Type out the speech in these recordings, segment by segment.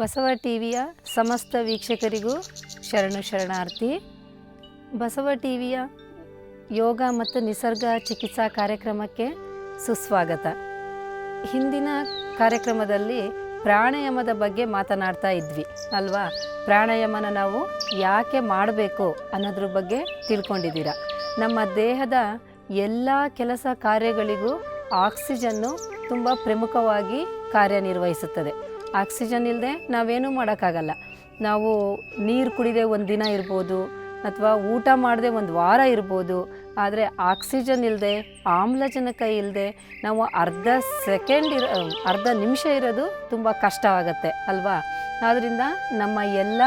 ಬಸವ ಟಿವಿಯ ಸಮಸ್ತ ವೀಕ್ಷಕರಿಗೂ ಶರಣು ಶರಣಾರ್ಥಿ. ಬಸವ ಟಿವಿಯ ಯೋಗ ಮತ್ತು ನಿಸರ್ಗ ಚಿಕಿತ್ಸಾ ಕಾರ್ಯಕ್ರಮಕ್ಕೆ ಸುಸ್ವಾಗತ. ಹಿಂದಿನ ಕಾರ್ಯಕ್ರಮದಲ್ಲಿ ಪ್ರಾಣಾಯಾಮದ ಬಗ್ಗೆ ಮಾತನಾಡ್ತಾ ಇದ್ವಿ, ಅಲ್ವಾ? ಪ್ರಾಣಾಯಾಮನ ನಾವು ಯಾಕೆ ಮಾಡಬೇಕು ಅನ್ನೋದ್ರ ಬಗ್ಗೆ ತಿಳ್ಕೊಂಡಿದ್ದೀರ? ನಮ್ಮ ದೇಹದ ಎಲ್ಲ ಕೆಲಸ ಕಾರ್ಯಗಳಿಗೂ ಆಕ್ಸಿಜನ್ನು ತುಂಬ ಪ್ರಮುಖವಾಗಿ ಕಾರ್ಯನಿರ್ವಹಿಸುತ್ತದೆ. ಆಕ್ಸಿಜನ್ ಇಲ್ಲದೆ ನಾವೇನೂ ಮಾಡೋಕ್ಕಾಗಲ್ಲ. ನಾವು ನೀರು ಕುಡಿದೆ ಒಂದು ದಿನ ಇರ್ಬೋದು, ಅಥವಾ ಊಟ ಮಾಡದೆ ಒಂದು ವಾರ ಇರ್ಬೋದು, ಆದರೆ ಆಕ್ಸಿಜನ್ ಇಲ್ಲದೆ ಆಮ್ಲಜನಕ ಇಲ್ಲದೆ ನಾವು ಅರ್ಧ ಸೆಕೆಂಡ್ ಇರ, ಅರ್ಧ ನಿಮಿಷ ಇರೋದು ತುಂಬ ಕಷ್ಟವಾಗತ್ತೆ, ಅಲ್ವಾ? ಆದ್ದರಿಂದ ನಮ್ಮ ಎಲ್ಲ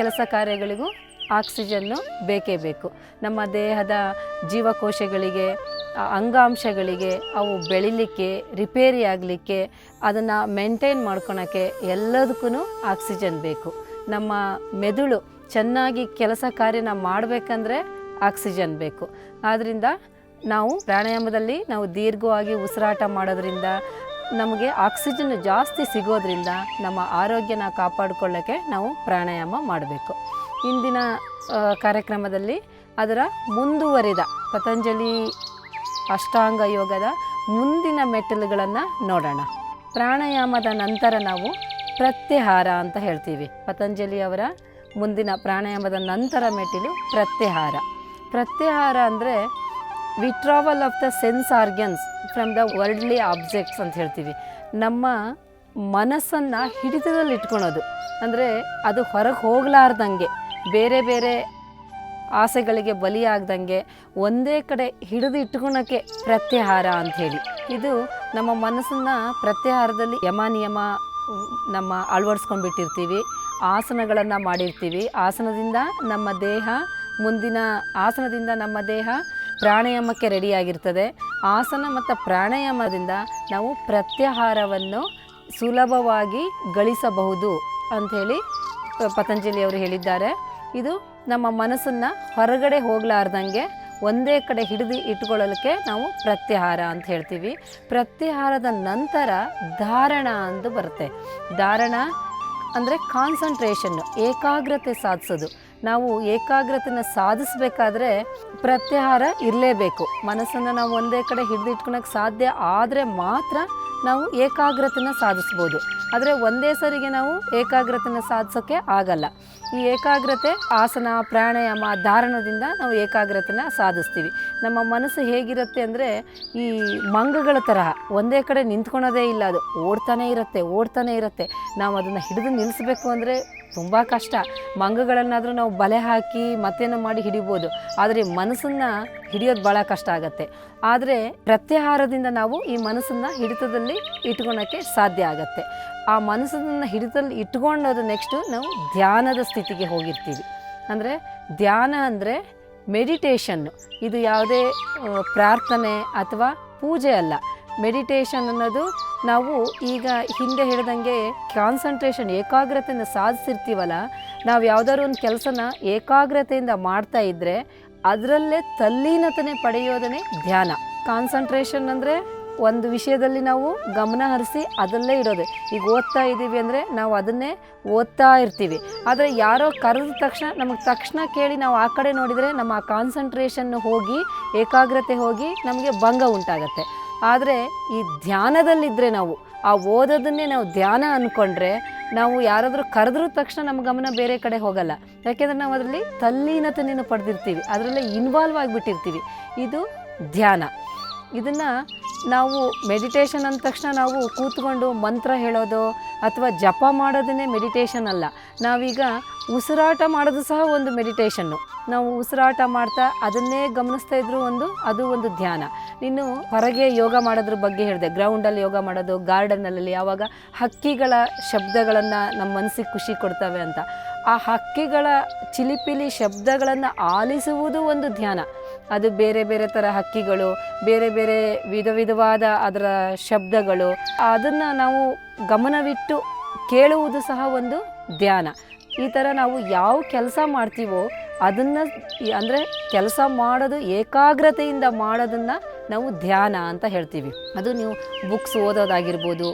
ಕೆಲಸ ಕಾರ್ಯಗಳಿಗೂ ಆಕ್ಸಿಜನ್ನು ಬೇಕೇ ಬೇಕು. ನಮ್ಮ ದೇಹದ ಜೀವಕೋಶಗಳಿಗೆ ಅಂಗಾಂಶಗಳಿಗೆ ಅವು ಬೆಳಿಲಿಕ್ಕೆ, ರಿಪೇರಿ ಆಗಲಿಕ್ಕೆ, ಅದನ್ನು ಮೇಂಟೈನ್ ಮಾಡ್ಕೊಳಕ್ಕೆ ಎಲ್ಲದಕ್ಕೂ ಆಕ್ಸಿಜನ್ ಬೇಕು. ನಮ್ಮ ಮೆದುಳು ಚೆನ್ನಾಗಿ ಕೆಲಸ ಕಾರ್ಯನ ಮಾಡಬೇಕಂದ್ರೆ ಆಕ್ಸಿಜನ್ ಬೇಕು. ಆದ್ದರಿಂದ ನಾವು ಪ್ರಾಣಾಯಾಮದಲ್ಲಿ ನಾವು ದೀರ್ಘವಾಗಿ ಉಸಿರಾಟ ಮಾಡೋದ್ರಿಂದ ನಮಗೆ ಆಕ್ಸಿಜನ್ ಜಾಸ್ತಿ ಸಿಗೋದ್ರಿಂದ ನಮ್ಮ ಆರೋಗ್ಯನ ಕಾಪಾಡಿಕೊಳ್ಳೋಕ್ಕೆ ನಾವು ಪ್ರಾಣಾಯಾಮ ಮಾಡಬೇಕು. ಇಂದಿನ ಕಾರ್ಯಕ್ರಮದಲ್ಲಿ ಅದರ ಮುಂದುವರಿದ ಪತಂಜಲಿ ಅಷ್ಟಾಂಗ ಯೋಗದ ಮುಂದಿನ ಮೆಟ್ಟಿಲುಗಳನ್ನು ನೋಡೋಣ. ಪ್ರಾಣಾಯಾಮದ ನಂತರ ನಾವು ಪ್ರತ್ಯಹಾರ ಅಂತ ಹೇಳ್ತೀವಿ. ಪತಂಜಲಿ ಅವರ ಮುಂದಿನ ಪ್ರಾಣಾಯಾಮದ ನಂತರ ಮೆಟ್ಟಿಲು ಪ್ರತ್ಯಹಾರ. ಪ್ರತ್ಯಹಾರ ಅಂದರೆ withdrawal of the sense organs from the worldly objects ಅಂತ ಹೇಳ್ತೀವಿ. ನಮ್ಮ ಮನಸ್ಸನ್ನು ಹಿಡಿತದಲ್ಲಿ ಇಟ್ಕೊಳೋದು ಅಂದರೆ ಅದು ಹೊರಗೆ ಹೋಗಲಾರ್ದಂಗೆ ಬೇರೆ ಬೇರೆ ಆಸೆಗಳಿಗೆ ಬಲಿಯಾಗ್ದಂಗೆ ಒಂದೇ ಕಡೆ ಹಿಡಿದು ಇಟ್ಕೊಳಕ್ಕೆ ಪ್ರತ್ಯಾಹಾರ ಹೇಳಿ. ಇದು ನಮ್ಮ ಮನಸ್ಸನ್ನು ಪ್ರತ್ಯಾಹಾರದಲ್ಲಿ ಯಮ ನಿಯಮ ನಮ್ಮ ಅಳವಡಿಸ್ಕೊಂಡ್ಬಿಟ್ಟಿರ್ತೀವಿ, ಆಸನಗಳನ್ನು ಮಾಡಿರ್ತೀವಿ. ಆಸನದಿಂದ ನಮ್ಮ ದೇಹ, ಮುಂದಿನ ಆಸನದಿಂದ ನಮ್ಮ ದೇಹ ಪ್ರಾಣಾಯಾಮಕ್ಕೆ ರೆಡಿಯಾಗಿರ್ತದೆ. ಆಸನ ಮತ್ತು ಪ್ರಾಣಾಯಾಮದಿಂದ ನಾವು ಪ್ರತ್ಯಾಹಾರವನ್ನು ಸುಲಭವಾಗಿ ಗಳಿಸಬಹುದು ಅಂಥೇಳಿ ಪತಂಜಲಿಯವರು ಹೇಳಿದ್ದಾರೆ. ಇದು ನಮ್ಮ ಮನಸ್ಸನ್ನು ಹೊರಗಡೆ ಹೋಗಲಾರ್ದಂಗೆ ಒಂದೇ ಕಡೆ ಹಿಡಿದು ಇಟ್ಕೊಳ್ಳಲಿಕ್ಕೆ ನಾವು ಪ್ರತ್ಯಾಹಾರ ಅಂತ ಹೇಳ್ತೀವಿ. ಪ್ರತ್ಯಾಹಾರದ ನಂತರ ಧಾರಣ ಅಂತ ಬರುತ್ತೆ. ಧಾರಣ ಅಂದರೆ ಕಾನ್ಸಂಟ್ರೇಷನ್ನು, ಏಕಾಗ್ರತೆ ಸಾಧಿಸೋದು. ನಾವು ಏಕಾಗ್ರತೆನ ಸಾಧಿಸಬೇಕಾದ್ರೆ ಪ್ರತ್ಯಾಹಾರ ಇರಲೇಬೇಕು. ಮನಸ್ಸನ್ನು ನಾವು ಒಂದೇ ಕಡೆ ಹಿಡಿದಿಟ್ಕೊಳಕ್ಕೆ ಸಾಧ್ಯ ಆದರೆ ಮಾತ್ರ ನಾವು ಏಕಾಗ್ರತೆನ ಸಾಧಿಸ್ಬೋದು. ಆದರೆ ಒಂದೇ ಸರಿಗೆ ನಾವು ಏಕಾಗ್ರತೆನ ಸಾಧಿಸೋಕ್ಕೆ ಆಗಲ್ಲ. ಈ ಏಕಾಗ್ರತೆ, ಆಸನ, ಪ್ರಾಣಾಯಾಮ, ಧಾರಣದಿಂದ ನಾವು ಏಕಾಗ್ರತೆನ ಸಾಧಿಸ್ತೀವಿ. ನಮ್ಮ ಮನಸ್ಸು ಹೇಗಿರುತ್ತೆ ಅಂದರೆ ಈ ಮಂಗಗಳ ತರಹ ಒಂದೇ ಕಡೆ ನಿಂತ್ಕೊಳೋದೇ ಇಲ್ಲ, ಅದು ಓಡ್ತಾನೆ ಇರುತ್ತೆ ಓಡ್ತಾನೆ ಇರುತ್ತೆ. ನಾವು ಅದನ್ನು ಹಿಡಿದು ನಿಲ್ಲಿಸ್ಬೇಕು ಅಂದರೆ ತುಂಬ ಕಷ್ಟ. ಮಂಗಗಳನ್ನಾದರೂ ನಾವು ಬಲೆ ಹಾಕಿ ಮತ್ತೇನೋ ಮಾಡಿ ಹಿಡಿಬೋದು. ಆದರೆ ಮನಸ್ಸನ್ನು ಹಿಡಿಯೋದು ಭಾಳ ಕಷ್ಟ ಆಗುತ್ತೆ. ಆದರೆ ಪ್ರತ್ಯಾಹಾರದಿಂದ ನಾವು ಈ ಮನಸ್ಸನ್ನು ಹಿಡಿತದಲ್ಲಿ ಇಟ್ಕೊಳಕ್ಕೆ ಸಾಧ್ಯ ಆಗುತ್ತೆ. ಆ ಮನಸ್ಸನ್ನು ಹಿಡಿತದಲ್ಲಿ ಇಟ್ಕೊಂಡೋದ ನೆಕ್ಸ್ಟು ನಾವು ಧ್ಯಾನದ ಸ್ಥಿತಿಗೆ ಹೋಗಿರ್ತೀವಿ. ಅಂದರೆ ಧ್ಯಾನ ಅಂದರೆ ಮೆಡಿಟೇಷನ್ನು ಇದು ಯಾವುದೇ ಪ್ರಾರ್ಥನೆ ಅಥವಾ ಪೂಜೆ ಅಲ್ಲ. ಮೆಡಿಟೇಷನ್ ಅನ್ನೋದು ನಾವು ಈಗ ಹಿಂದೆ ಹೇಳ್ದಂಗೆ ಕಾನ್ಸಂಟ್ರೇಷನ್ ಏಕಾಗ್ರತೆಯನ್ನು ಸಾಧಿಸಿರ್ತೀವಲ್ಲ, ನಾವು ಯಾವುದಾದ್ರು ಒಂದು ಕೆಲಸನ ಏಕಾಗ್ರತೆಯಿಂದ ಮಾಡ್ತಾ ಇದ್ದರೆ ಅದರಲ್ಲೇ ತಲ್ಲೀನತನೆ ಪಡೆಯೋದನ್ನೇ ಧ್ಯಾನ. ಕಾನ್ಸಂಟ್ರೇಷನ್ ಅಂದರೆ ಒಂದು ವಿಷಯದಲ್ಲಿ ನಾವು ಗಮನ ಹರಿಸಿ ಅದಲ್ಲೇ ಇರೋದು ಈಗ ಓದ್ತಾ ಇದ್ದೀವಿ ಅಂದರೆ ನಾವು ಅದನ್ನೇ ಓದ್ತಾ ಇರ್ತೀವಿ. ಆದರೆ ಯಾರೋ ಕರೆದ ತಕ್ಷಣ, ನಮಗೆ ತಕ್ಷಣ ಕೇಳಿ ನಾವು ಆ ಕಡೆ ನೋಡಿದರೆ ನಮ್ಮ ಕಾನ್ಸಂಟ್ರೇಷನ್ ಹೋಗಿ, ಏಕಾಗ್ರತೆ ಹೋಗಿ ನಮಗೆ ಭಂಗ ಉಂಟಾಗತ್ತೆ. ಆದರೆ ಈ ಧ್ಯಾನದಲ್ಲಿದ್ದರೆ ನಾವು, ಆ ಓದೋದನ್ನೇ ನಾವು ಧ್ಯಾನ ಅಂದ್ಕೊಂಡ್ರೆ ನಾವು ಯಾರಾದರೂ ಕರೆದ್ರೂ ತಕ್ಷಣ ನಮ್ಮ ಗಮನ ಬೇರೆ ಕಡೆ ಹೋಗಲ್ಲ. ಯಾಕೆಂದರೆ ನಾವು ಅದರಲ್ಲಿ ತಲ್ಲೀನತೆಯನ್ನು ಪಡೆದಿರ್ತೀವಿ. ಅದರಲ್ಲೇ ಇನ್ವಾಲ್ವ್ ಆಗಿಬಿಟ್ಟಿರ್ತೀವಿ. ಇದು ಧ್ಯಾನ. ಇದನ್ನು ನಾವು ಮೆಡಿಟೇಷನ್ ಅಂದ ತಕ್ಷಣ ನಾವು ಕೂತ್ಕೊಂಡು ಮಂತ್ರ ಹೇಳೋದು ಅಥವಾ ಜಪ ಮಾಡೋದನ್ನೇ ಮೆಡಿಟೇಷನ್ ಅಲ್ಲ. ನಾವೀಗ ಉಸಿರಾಟ ಮಾಡೋದು ಸಹ ಒಂದು ಮೆಡಿಟೇಷನ್ನು ನಾವು ಉಸಿರಾಟ ಮಾಡ್ತಾ ಅದನ್ನೇ ಗಮನಿಸ್ತಾ ಇದ್ರು ಒಂದು, ಅದು ಒಂದು ಧ್ಯಾನ. ಇನ್ನು ಹೊರಗೆ ಯೋಗ ಮಾಡೋದ್ರ ಬಗ್ಗೆ ಹೇಳಿದೆ. ಗ್ರೌಂಡಲ್ಲಿ ಯೋಗ ಮಾಡೋದು ಗಾರ್ಡನ್ನಲ್ಲಿ ಯಾವಾಗ ಹಕ್ಕಿಗಳ ಶಬ್ದಗಳನ್ನು ನಮ್ಮ ಮನಸ್ಸಿಗೆ ಖುಷಿ ಕೊಡ್ತವೆ ಅಂತ. ಆ ಹಕ್ಕಿಗಳ ಚಿಲಿಪಿಲಿ ಶಬ್ದಗಳನ್ನು ಆಲಿಸುವುದು ಒಂದು ಧ್ಯಾನ. ಅದು ಬೇರೆ ಬೇರೆ ಥರ ಹಕ್ಕಿಗಳು, ಬೇರೆ ಬೇರೆ ವಿಧ ವಿಧವಾದ ಅದರ ಶಬ್ದಗಳು. ಅದನ್ನು ನಾವು ಗಮನವಿಟ್ಟು ಕೇಳುವುದು ಸಹ ಒಂದು ಧ್ಯಾನ. ಈ ಥರ ನಾವು ಯಾವ ಕೆಲಸ ಮಾಡ್ತೀವೋ ಅದನ್ನು ಅಂದರೆ ಕೆಲಸ ಮಾಡೋದು ಏಕಾಗ್ರತೆಯಿಂದ ಮಾಡೋದನ್ನು ನಾವು ಧ್ಯಾನ ಅಂತ ಹೇಳ್ತೀವಿ. ಅದು ನೀವು ಬುಕ್ಸ್ ಓದೋದಾಗಿರ್ಬೋದು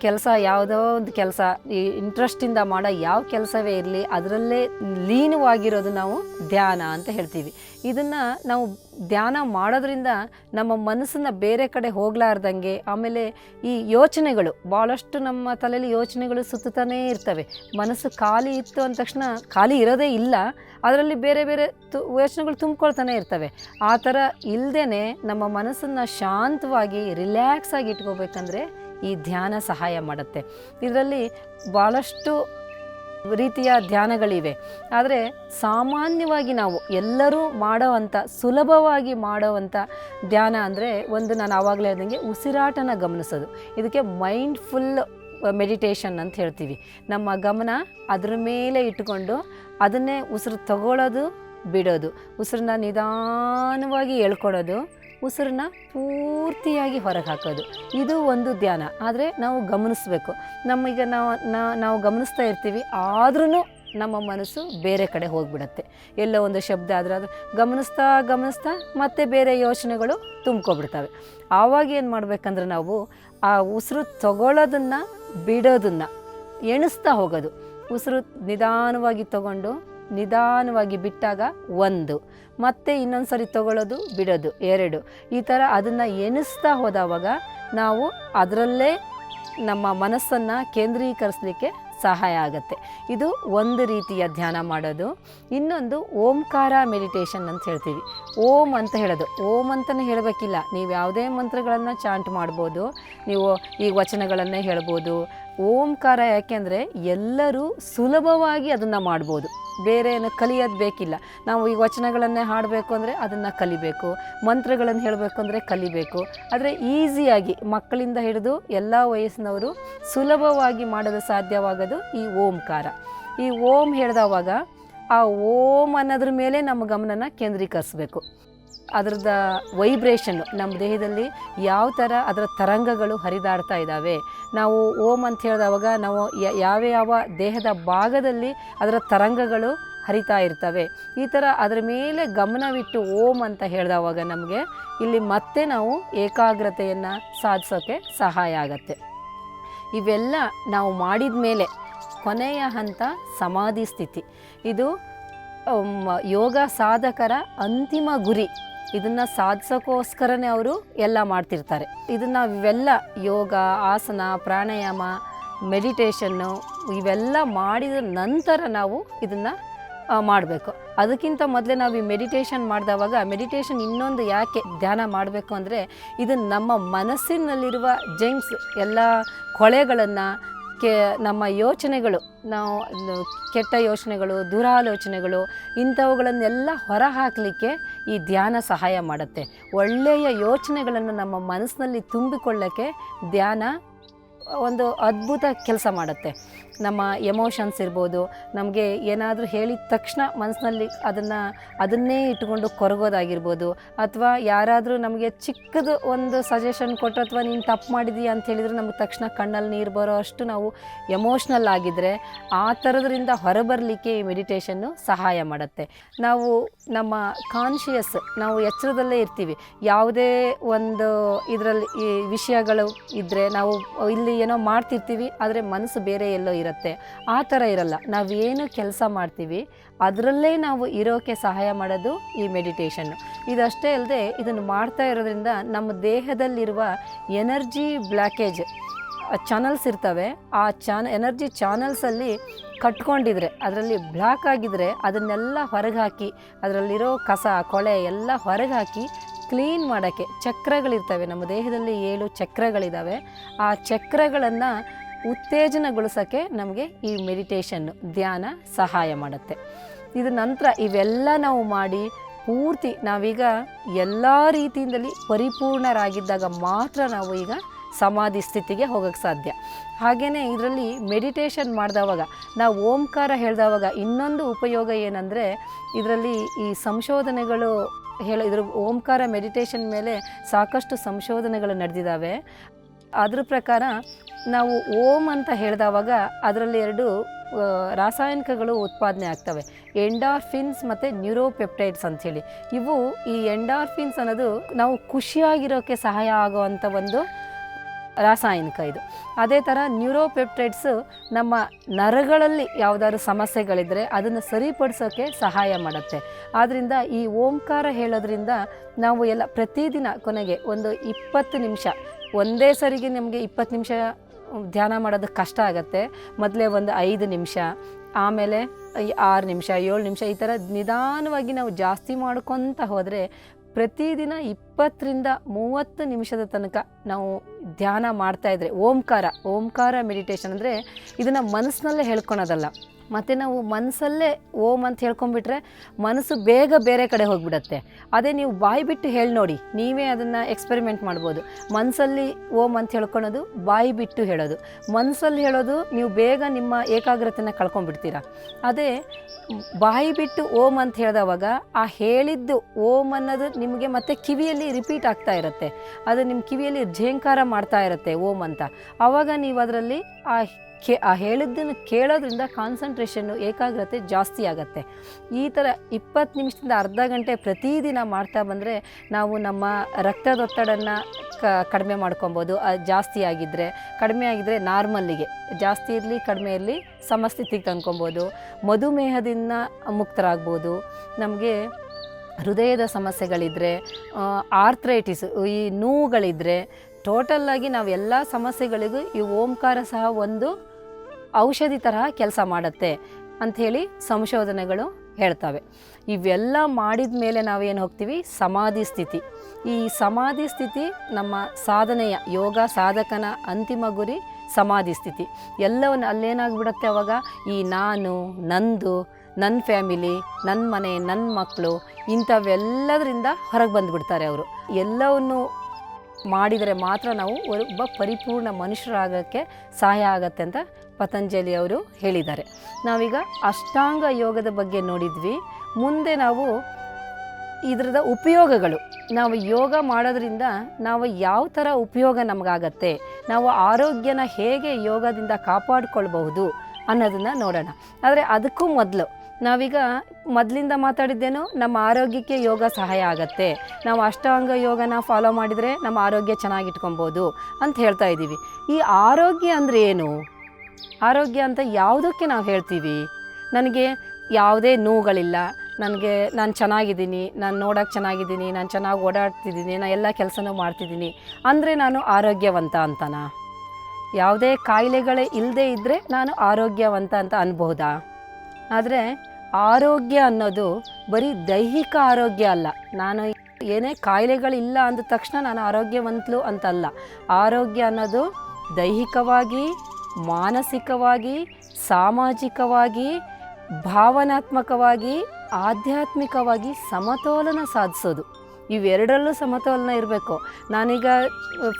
ಕೆಲಸ ಯಾವುದೋ ಒಂದು ಕೆಲಸ, ಈ ಇಂಟ್ರೆಸ್ಟಿಂದ ಮಾಡೋ ಯಾವ ಕೆಲಸವೇ ಇರಲಿ, ಅದರಲ್ಲೇ ಲೀನವಾಗಿರೋದು ನಾವು ಧ್ಯಾನ ಅಂತ ಹೇಳ್ತೀವಿ. ಇದನ್ನು ನಾವು ಧ್ಯಾನ ಮಾಡೋದ್ರಿಂದ ನಮ್ಮ ಮನಸ್ಸನ್ನು ಬೇರೆ ಕಡೆ ಹೋಗ್ಲಾರ್ದಂಗೆ ಆಮೇಲೆ ಈ ಯೋಚನೆಗಳು ಭಾಳಷ್ಟು ನಮ್ಮ ತಲೆಯಲ್ಲಿ ಯೋಚನೆಗಳು ಸುತ್ತತಾನೇ ಇರ್ತವೆ. ಮನಸ್ಸು ಖಾಲಿ ಇತ್ತು ಅಂದ ತಕ್ಷಣ ಖಾಲಿ ಇರೋದೇ ಇಲ್ಲ, ಅದರಲ್ಲಿ ಬೇರೆ ಬೇರೆ ತು ಯೋಚನೆಗಳು ತುಂಬ್ಕೊಳ್ತಾನೆ ಇರ್ತವೆ. ಆ ಥರ ಇಲ್ಲದೇ ನಮ್ಮ ಮನಸ್ಸನ್ನು ಶಾಂತವಾಗಿ ರಿಲ್ಯಾಕ್ಸ್ ಆಗಿ ಇಟ್ಕೋಬೇಕಂದ್ರೆ ಈ ಧ್ಯಾನ ಸಹಾಯ ಮಾಡುತ್ತೆ. ಇದರಲ್ಲಿ ಭಾಳಷ್ಟು ರೀತಿಯ ಧ್ಯಾನಗಳಿವೆ. ಆದರೆ ಸಾಮಾನ್ಯವಾಗಿ ನಾವು ಎಲ್ಲರೂ ಮಾಡೋವಂಥ ಸುಲಭವಾಗಿ ಮಾಡೋವಂಥ ಧ್ಯಾನ ಅಂದರೆ ಒಂದು ನಾನು ಆವಾಗಲೇ ಹೇಳ್ದಂಗೆ ಉಸಿರಾಟನ ಗಮನಿಸೋದು. ಇದಕ್ಕೆ ಮೈಂಡ್ಫುಲ್ ಮೆಡಿಟೇಷನ್ ಅಂತ ಹೇಳ್ತೀವಿ. ನಮ್ಮ ಗಮನ ಅದರ ಮೇಲೆ ಇಟ್ಟುಕೊಂಡು ಅದನ್ನೇ ಉಸಿರು ತಗೊಳ್ಳೋದು ಬಿಡೋದು. ಉಸಿರನ್ನ ನಿಧಾನವಾಗಿ ಎಳ್ಕೊಳೋದು ಉಸಿರನ್ನ ಪೂರ್ತಿಯಾಗಿ ಹೊರಗೆ ಹಾಕೋದು. ಇದು ಒಂದು ಧ್ಯಾನ. ಆದರೆ ನಾವು ಗಮನಿಸಬೇಕು. ನಮ್ಮೀಗ ನಾವು ನಾವು ಗಮನಿಸ್ತಾ ಇರ್ತೀವಿ ಆದ್ರೂ ನಮ್ಮ ಮನಸ್ಸು ಬೇರೆ ಕಡೆ ಹೋಗಿಬಿಡತ್ತೆ. ಎಲ್ಲೋ ಒಂದು ಶಬ್ದ ಆದರೆ ಅದು ಗಮನಿಸ್ತಾ ಗಮನಿಸ್ತಾ ಮತ್ತೆ ಬೇರೆ ಯೋಚನೆಗಳು ತುಂಬ್ಕೊಬಿಡ್ತವೆ. ಆವಾಗ ಏನು ಮಾಡಬೇಕಂದ್ರೆ ನಾವು ಆ ಉಸಿರು ತಗೊಳ್ಳೋದನ್ನು ಬಿಡೋದನ್ನು ಎಣಿಸ್ತಾ ಹೋಗೋದು. ಉಸಿರು ನಿಧಾನವಾಗಿ ತಗೊಂಡು ನಿಧಾನವಾಗಿ ಬಿಟ್ಟಾಗ ಒಂದು. ಮತ್ತೆ ಇನ್ನೊಂದು ಸರಿ ತಗೊಳ್ಳೋದು, ಬಿಡೋದು, ಎರಡು. ಈ ಥರ ಅದನ್ನು ಎಣಿಸ್ತಾ ಹೋದವಾಗ ನಾವು ಅದರಲ್ಲೇ ನಮ್ಮ ಮನಸ್ಸನ್ನು ಕೇಂದ್ರೀಕರಿಸಲಿಕ್ಕೆ ಸಹಾಯ ಆಗುತ್ತೆ. ಇದು ಒಂದು ರೀತಿಯ ಧ್ಯಾನ ಮಾಡೋದು. ಇನ್ನೊಂದು ಓಂಕಾರ ಮೆಡಿಟೇಷನ್ ಅಂತ ಹೇಳ್ತೀವಿ. ಓಂ ಅಂತ ಹೇಳೋದು. ಓಂ ಅಂತಲೇ ಹೇಳಬೇಕಿಲ್ಲ. ನೀವು ಯಾವುದೇ ಮಂತ್ರಗಳನ್ನು ಚಾಂಟ್ ಮಾಡ್ಬೋದು. ನೀವು ಈ ವಚನಗಳನ್ನೇ ಹೇಳ್ಬೋದು. ಓಂಕಾರ ಯಾಕೆಂದರೆ ಎಲ್ಲರೂ ಸುಲಭವಾಗಿ ಅದನ್ನು ಮಾಡ್ಬೋದು. ಬೇರೆ ಏನು ಕಲಿಯೋದು ಬೇಕಿಲ್ಲ. ನಾವು ಈ ವಚನಗಳನ್ನೇ ಹಾಡಬೇಕು ಅಂದರೆ ಅದನ್ನು ಕಲಿಬೇಕು. ಮಂತ್ರಗಳನ್ನು ಹೇಳಬೇಕು ಅಂದರೆ ಕಲಿಬೇಕು. ಆದರೆ ಈಸಿಯಾಗಿ ಮಕ್ಕಳಿಂದ ಹಿಡಿದು ಎಲ್ಲ ವಯಸ್ಸಿನವರು ಸುಲಭವಾಗಿ ಮಾಡಲು ಸಾಧ್ಯವಾಗೋದು ಈ ಓಂಕಾರ. ಈ ಓಂ ಹೇಳಿದವಾಗ ಆ ಓಂ ಅನ್ನೋದ್ರ ಮೇಲೆ ನಮ್ಮ ಗಮನನ ಕೇಂದ್ರೀಕರಿಸಬೇಕು. ಅದರದ ವೈಬ್ರೇಷನ್ನು ನಮ್ಮ ದೇಹದಲ್ಲಿ ಯಾವ ಥರ ಅದರ ತರಂಗಗಳು ಹರಿದಾಡ್ತಾ ಇದ್ದಾವೆ ನಾವು ಓಂ ಅಂತ ಹೇಳಿದವಾಗ ನಾವು ಯಾವ ಯಾವ ದೇಹದ ಭಾಗದಲ್ಲಿ ಅದರ ತರಂಗಗಳು ಹರಿತಾ ಇರ್ತವೆ. ಈ ಥರ ಅದರ ಮೇಲೆ ಗಮನವಿಟ್ಟು ಓಮ್ ಅಂತ ಹೇಳಿದವಾಗ ನಮಗೆ ಇಲ್ಲಿ ಮತ್ತೆ ನಾವು ಏಕಾಗ್ರತೆಯನ್ನು ಸಾಧಿಸೋಕ್ಕೆ ಸಹಾಯ ಆಗತ್ತೆ. ಇವೆಲ್ಲ ನಾವು ಮಾಡಿದ ಮೇಲೆ ಕೊನೆಯ ಹಂತ ಸಮಾಧಿ ಸ್ಥಿತಿ. ಇದು ಯೋಗ ಸಾಧಕರ ಅಂತಿಮ ಗುರಿ. ಇದನ್ನು ಸಾಧಿಸೋಕ್ಕೋಸ್ಕರನೇ ಅವರು ಎಲ್ಲ ಮಾಡ್ತಿರ್ತಾರೆ. ಇದನ್ನು ಇವೆಲ್ಲ ಯೋಗ, ಆಸನ, ಪ್ರಾಣಾಯಾಮ ಮೆಡಿಟೇಷನ್ನು ಇವೆಲ್ಲ ಮಾಡಿದ ನಂತರ ನಾವು ಇದನ್ನು ಮಾಡಬೇಕು. ಅದಕ್ಕಿಂತ ಮೊದಲೇ ನಾವು ಈ ಮೆಡಿಟೇಷನ್ ಮಾಡಿದವಾಗ ಮೆಡಿಟೇಷನ್ ಇನ್ನೊಂದು ಯಾಕೆ ಧ್ಯಾನ ಮಾಡಬೇಕು ಅಂದರೆ, ಇದು ನಮ್ಮ ಮನಸ್ಸಿನಲ್ಲಿರುವ ಜಂಕ್ಸ್ ಎಲ್ಲ ಕೊಳೆಗಳನ್ನು ಕೆ, ನಮ್ಮ ಯೋಚನೆಗಳು, ನಾವು ಕೆಟ್ಟ ಯೋಚನೆಗಳು, ದುರಾಲೋಚನೆಗಳು, ಇಂಥವುಗಳನ್ನೆಲ್ಲ ಹೊರಹಾಕಲಿಕ್ಕೆ ಈ ಧ್ಯಾನ ಸಹಾಯ ಮಾಡುತ್ತೆ. ಒಳ್ಳೆಯ ಯೋಚನೆಗಳನ್ನು ನಮ್ಮ ಮನಸ್ಸಿನಲ್ಲಿ ತುಂಬಿಕೊಳ್ಳೋಕ್ಕೆ ಧ್ಯಾನ ಒಂದು ಅದ್ಭುತ ಕೆಲಸ ಮಾಡುತ್ತೆ. ನಮ್ಮ ಎಮೋಷನ್ಸ್ ಇರ್ಬೋದು, ನಮಗೆ ಏನಾದರೂ ಹೇಳಿದ ತಕ್ಷಣ ಮನಸ್ಸಿನಲ್ಲಿ ಅದನ್ನು, ಅದನ್ನೇ ಇಟ್ಕೊಂಡು ಕೊರಗೋದಾಗಿರ್ಬೋದು, ಅಥವಾ ಯಾರಾದರೂ ನಮಗೆ ಚಿಕ್ಕದು ಒಂದು ಸಜೆಷನ್ ಕೊಟ್ಟರು ಅಥವಾ ನೀನು ತಪ್ಪು ಮಾಡಿದೀಯ ಅಂತ ಹೇಳಿದ್ರೆ ನಮಗೆ ತಕ್ಷಣ ಕಣ್ಣಲ್ಲಿ ನೀರು ಬರೋ ಅಷ್ಟು ನಾವು ಎಮೋಷ್ನಲ್ ಆಗಿದ್ದರೆ ಆ ಥರದ್ರಿಂದ ಹೊರಬರಲಿಕ್ಕೆ ಈ ಮೆಡಿಟೇಷನ್ನು ಸಹಾಯ ಮಾಡುತ್ತೆ. ನಾವು ನಮ್ಮ ಕಾನ್ಷಿಯಸ್ ನಾವು ಎಚ್ಚರದಲ್ಲೇ ಇರ್ತೀವಿ. ಯಾವುದೇ ಒಂದು ಇದರಲ್ಲಿ ಈ ವಿಷಯಗಳು ಇದ್ದರೆ ನಾವು ಇಲ್ಲಿ ಏನೋ ಮಾಡ್ತಿರ್ತೀವಿ, ಆದರೆ ಮನಸ್ಸು ಬೇರೆ ಎಲ್ಲೋ ಇರುತ್ತೆ. ಆ ಥರ ಇರಲ್ಲ. ನಾವೇನು ಕೆಲಸ ಮಾಡ್ತೀವಿ, ಅದರಲ್ಲೇ ನಾವು ಇರೋಕ್ಕೆ ಸಹಾಯ ಮಾಡೋದು ಈ ಮೆಡಿಟೇಷನ್ನು ಇದಷ್ಟೇ ಅಲ್ಲದೆ ಇದನ್ನು ಮಾಡ್ತಾ ಇರೋದ್ರಿಂದ ನಮ್ಮ ದೇಹದಲ್ಲಿರುವ ಎನರ್ಜಿ ಬ್ಲ್ಯಾಕೇಜ್ ಚಾನಲ್ಸ್ ಇರ್ತವೆ, ಆ ಚಾನ, ಎನರ್ಜಿ ಚಾನಲ್ಸಲ್ಲಿ ಕಟ್ಕೊಂಡಿದ್ರೆ, ಅದರಲ್ಲಿ ಬ್ಲ್ಯಾಕ್ ಆಗಿದ್ರೆ ಅದನ್ನೆಲ್ಲ ಹೊರಗೆ ಹಾಕಿ, ಅದರಲ್ಲಿರೋ ಕಸ, ಕೊಳೆ ಎಲ್ಲ ಹೊರಗೆ ಹಾಕಿ ಕ್ಲೀನ್ ಮಾಡೋಕ್ಕೆ ಚಕ್ರಗಳಿರ್ತವೆ. ನಮ್ಮ ದೇಹದಲ್ಲಿ ಏಳು ಚಕ್ರಗಳಿದ್ದಾವೆ ಆ ಚಕ್ರಗಳನ್ನು ಉತ್ತೇಜನಗೊಳಿಸೋಕ್ಕೆ ನಮಗೆ ಈ ಮೆಡಿಟೇಷನ್ನು ಧ್ಯಾನ ಸಹಾಯ ಮಾಡುತ್ತೆ. ಇದು ನಂತರ ಇವೆಲ್ಲ ನಾವು ಮಾಡಿ ಪೂರ್ತಿ ನಾವೀಗ ಎಲ್ಲ ರೀತಿಯಿಂದಲೇ ಪರಿಪೂರ್ಣರಾಗಿದ್ದಾಗ ಮಾತ್ರ ನಾವು ಈಗ ಸಮಾಧಿ ಸ್ಥಿತಿಗೆ ಹೋಗೋಕ್ಕೆ ಸಾಧ್ಯ. ಹಾಗೆಯೇ ಇದರಲ್ಲಿ ಮೆಡಿಟೇಷನ್ ಮಾಡಿದವಾಗ, ನಾವು ಓಂಕಾರ ಹೇಳಿದವಾಗ ಇನ್ನೊಂದು ಉಪಯೋಗ ಏನಂದರೆ ಇದರಲ್ಲಿ ಈ ಸಂಶೋಧನೆಗಳು ಹೇಳ ಇದ್ರ ಓಂಕಾರ ಮೆಡಿಟೇಷನ್ ಮೇಲೆ ಸಾಕಷ್ಟು ಸಂಶೋಧನೆಗಳು ನಡೆದಿದ್ದಾವೆ. ಅದ್ರ ಪ್ರಕಾರ ನಾವು ಓಂ ಅಂತ ಹೇಳಿದವಾಗ ಅದರಲ್ಲಿ ಎರಡು ರಾಸಾಯನಿಕಗಳು ಉತ್ಪಾದನೆ ಆಗ್ತವೆ. ಎಂಡಾರ್ಫಿನ್ಸ್ ಮತ್ತು ನ್ಯೂರೋಪೆಪ್ಟೈಡ್ಸ್ ಅಂಥೇಳಿ. ಇವು ಈ ಎಂಡಾರ್ಫಿನ್ಸ್ ಅನ್ನೋದು ನಾವು ಖುಷಿಯಾಗಿರೋಕ್ಕೆ ಸಹಾಯ ಆಗುವಂಥ ಒಂದು ರಾಸಾಯನಿಕ ಇದು. ಅದೇ ಥರ ನ್ಯೂರೋಪೆಪ್ಟೈಡ್ಸ್ ನಮ್ಮ ನರಗಳಲ್ಲಿ ಯಾವುದಾದ್ರು ಸಮಸ್ಯೆಗಳಿದ್ದರೆ ಅದನ್ನು ಸರಿಪಡಿಸೋಕ್ಕೆ ಸಹಾಯ ಮಾಡುತ್ತೆ. ಆದ್ದರಿಂದ ಈ ಓಂಕಾರ ಹೇಳೋದ್ರಿಂದ ನಾವು ಎಲ್ಲ ಪ್ರತಿದಿನ ಕೊನೆಗೆ ಒಂದು ಇಪ್ಪತ್ತು ನಿಮಿಷ, ಒಂದೇ ಸರಿಗೆ ನಿಮಗೆ ಇಪ್ಪತ್ತು ನಿಮಿಷ ಧ್ಯಾನ ಮಾಡೋದು ಕಷ್ಟ ಆಗುತ್ತೆ. ಮೊದಲೇ ಒಂದು ಐದು ನಿಮಿಷ, ಆಮೇಲೆ ಆರು ನಿಮಿಷ, ಏಳು ನಿಮಿಷ ಈ ಥರ ನಿಧಾನವಾಗಿ ನಾವು ಜಾಸ್ತಿ ಮಾಡ್ಕೊತ ಹೋದರೆ ಪ್ರತಿದಿನ ಇಪ್ಪತ್ತರಿಂದ ಮೂವತ್ತು ನಿಮಿಷದ ತನಕ ನಾವು ಧ್ಯಾನ ಮಾಡ್ತಾ ಓಂಕಾರ ಓಂಕಾರ ಮೆಡಿಟೇಷನ್ ಅಂದರೆ ಇದನ್ನು ಮನಸ್ಸಿನಲ್ಲೇ ಹೇಳ್ಕೊಳೋದಲ್ಲ. ಮತ್ತು ನಾವು ಮನಸ್ಸಲ್ಲೇ ಓಂ ಅಂತ ಹೇಳ್ಕೊಂಬಿಟ್ರೆ ಮನಸ್ಸು ಬೇಗ ಬೇರೆ ಕಡೆ ಹೋಗಿಬಿಡತ್ತೆ. ಅದೇ ನೀವು ಬಾಯಿ ಬಿಟ್ಟು ಹೇಳಿ ನೋಡಿ, ನೀವೇ ಅದನ್ನು ಎಕ್ಸ್ಪೆರಿಮೆಂಟ್ ಮಾಡ್ಬೋದು. ಮನಸ್ಸಲ್ಲಿ ಓಂ ಅಂತ ಹೇಳ್ಕೊಳೋದು, ಬಾಯಿ ಬಿಟ್ಟು ಹೇಳೋದು. ಮನಸ್ಸಲ್ಲಿ ಹೇಳೋದು, ನೀವು ಬೇಗ ನಿಮ್ಮ ಏಕಾಗ್ರತೆನ ಕಳ್ಕೊಂಡ್ಬಿಡ್ತೀರ ಅದೇ ಬಾಯಿ ಬಿಟ್ಟು ಓಂ ಅಂತ ಹೇಳಿದವಾಗ ಆ ಹೇಳಿದ್ದು ಓಂ ಅನ್ನೋದು ನಿಮಗೆ ಮತ್ತೆ ಕಿವಿಯಲ್ಲಿ ರಿಪೀಟ್ ಆಗ್ತಾ ಇರುತ್ತೆ. ಅದು ನಿಮ್ಮ ಕಿವಿಯಲ್ಲಿ ಝೇಂಕಾರ ಮಾಡ್ತಾ ಇರುತ್ತೆ ಓಂ ಅಂತ. ಆವಾಗ ನೀವು ಅದರಲ್ಲಿ ಆ ಕೇ, ಆ ಹೇಳಿದ್ದನ್ನು ಕೇಳೋದ್ರಿಂದ ಕಾನ್ಸಂಟ್ರೇಷನ್ನು ಏಕಾಗ್ರತೆ ಜಾಸ್ತಿ ಆಗುತ್ತೆ. ಈ ಥರ ಇಪ್ಪತ್ತು ನಿಮಿಷದಿಂದ ಅರ್ಧ ಗಂಟೆ ಪ್ರತಿದಿನ ಮಾಡ್ತಾ ಬಂದರೆ ನಾವು ನಮ್ಮ ರಕ್ತದೊತ್ತಡನ್ನು ಕ, ಕಡಿಮೆ ಮಾಡ್ಕೊಬೋದು. ಜಾಸ್ತಿ ಆಗಿದ್ದರೆ ಕಡಿಮೆ ಆಗಿದ್ದರೆ ನಾರ್ಮಲ್ಲಿಗೆ ಜಾಸ್ತಿ ಇರಲಿ, ಕಡಿಮೆ ಇರಲಿ ಸಮಸ್ಥಿತಿಗೆ ತಂದ್ಕೊಬೋದು ಮಧುಮೇಹದಿಂದ ಮುಕ್ತರಾಗ್ಬೋದು. ನಮಗೆ ಹೃದಯದ ಸಮಸ್ಯೆಗಳಿದ್ದರೆ ಆರ್ಥ್ರೈಟಿಸ್ ಈ ನೋವುಗಳಿದ್ದರೆ ಟೋಟಲ್ಲಾಗಿ ನಾವು ಎಲ್ಲ ಸಮಸ್ಯೆಗಳಿಗೂ ಈ ಓಂಕಾರ ಸಹ ಒಂದು ಔಷಧಿ ತರಹ ಕೆಲಸ ಮಾಡುತ್ತೆ ಅಂಥೇಳಿ ಸಂಶೋಧನೆಗಳು ಹೇಳ್ತವೆ. ಇವೆಲ್ಲ ಮಾಡಿದ ಮೇಲೆ ನಾವೇನು ಹೋಗ್ತೀವಿ? ಸಮಾಧಿ ಸ್ಥಿತಿ. ಈ ಸಮಾಧಿ ಸ್ಥಿತಿ ನಮ್ಮ ಸಾಧನೆಯ ಯೋಗ ಸಾಧಕನ ಅಂತಿಮ ಗುರಿ ಸಮಾಧಿ ಸ್ಥಿತಿ. ಎಲ್ಲವನ್ನು ಅಲ್ಲೇನಾಗ್ಬಿಡುತ್ತೆ ಅವಾಗ? ಈ ನಾನು, ನಂದು ನನ್ನ ಫ್ಯಾಮಿಲಿ ನನ್ನ ಮನೆ ನನ್ನ ಮಕ್ಕಳು ಇಂಥವೆಲ್ಲದರಿಂದ ಹೊರಗೆ ಬಂದುಬಿಡ್ತಾರೆ ಅವರು. ಎಲ್ಲವನ್ನು ಮಾಡಿದರೆ ಮಾತ್ರ ನಾವು ಒಬ್ಬ ಪರಿಪೂರ್ಣ ಮನುಷ್ಯರಾಗೋಕ್ಕೆ ಸಹಾಯ ಆಗತ್ತೆ ಅಂತ ಪತಂಜಲಿ ಅವರು ಹೇಳಿದ್ದಾರೆ. ನಾವೀಗ ಅಷ್ಟಾಂಗ ಯೋಗದ ಬಗ್ಗೆ ನೋಡಿದ್ವಿ. ಮುಂದೆ ನಾವು ಇದರದ ಉಪಯೋಗಗಳು, ನಾವು ಯೋಗ ಮಾಡೋದ್ರಿಂದ ನಾವು ಯಾವ ಥರ ಉಪಯೋಗ ನಮಗಾಗತ್ತೆ, ನಾವು ಆರೋಗ್ಯನ ಹೇಗೆ ಯೋಗದಿಂದ ಕಾಪಾಡಿಕೊಳ್ಬಹುದು ಅನ್ನೋದನ್ನು ನೋಡೋಣ. ಆದರೆ ಅದಕ್ಕೂ ಮೊದಲು ನಾವೀಗ ಮೊದಲಿಂದ ಮಾತಾಡಿದ್ದೇನು ನಮ್ಮ ಆರೋಗ್ಯಕ್ಕೆ ಯೋಗ ಸಹಾಯ ಆಗುತ್ತೆ. ನಾವು ಅಷ್ಟಾಂಗ ಯೋಗನ ಫಾಲೋ ಮಾಡಿದರೆ ನಮ್ಮ ಆರೋಗ್ಯ ಚೆನ್ನಾಗಿಟ್ಕೊಬೋದು ಅಂತ ಹೇಳ್ತಾ ಇದ್ದೀವಿ. ಈ ಆರೋಗ್ಯ ಅಂದರೆ ಏನು? ಆರೋಗ್ಯ ಅಂತ ಯಾವುದಕ್ಕೆ ನಾವು ಹೇಳ್ತೀವಿ? ನನಗೆ ಯಾವುದೇ ನೋವುಗಳಿಲ್ಲ. ನನಗೆ ನಾನು ಚೆನ್ನಾಗಿದ್ದೀನಿ, ನಾನು ನೋಡೋಕ್ಕೆ ಚೆನ್ನಾಗಿದ್ದೀನಿ, ನಾನು ಚೆನ್ನಾಗಿ ಓಡಾಡ್ತಿದ್ದೀನಿ, ನಾನು ಎಲ್ಲ ಕೆಲಸನೂ ಮಾಡ್ತಿದ್ದೀನಿ. ಅಂದರೆ ನಾನು ಆರೋಗ್ಯವಂತ ಅಂತನಾ? ಯಾವುದೇ ಕಾಯಿಲೆಗಳೇ ಇಲ್ಲದೆ ಇದ್ದರೆ ನಾನು ಆರೋಗ್ಯವಂತ ಅಂತ ಅನ್ಬಹುದಾ ಆದರೆ ಆರೋಗ್ಯ ಅನ್ನೋದು ಬರೀ ದೈಹಿಕ ಆರೋಗ್ಯ ಅಲ್ಲ. ನಾನು ಏನೇ ಕಾಯಿಲೆಗಳಿಲ್ಲ ಅಂದ ತಕ್ಷಣ ನಾನು ಆರೋಗ್ಯವಂತಲು ಅಂತಲ್ಲ. ಆರೋಗ್ಯ ಅನ್ನೋದು ದೈಹಿಕವಾಗಿ, ಮಾನಸಿಕವಾಗಿ, ಸಾಮಾಜಿಕವಾಗಿ, ಭಾವನಾತ್ಮಕವಾಗಿ, ಆಧ್ಯಾತ್ಮಿಕವಾಗಿ ಸಮತೋಲನ ಸಾಧಿಸೋದು. ಇವೆರಡರಲ್ಲೂ ಸಮತೋಲನ ಇರಬೇಕು. ನಾನೀಗ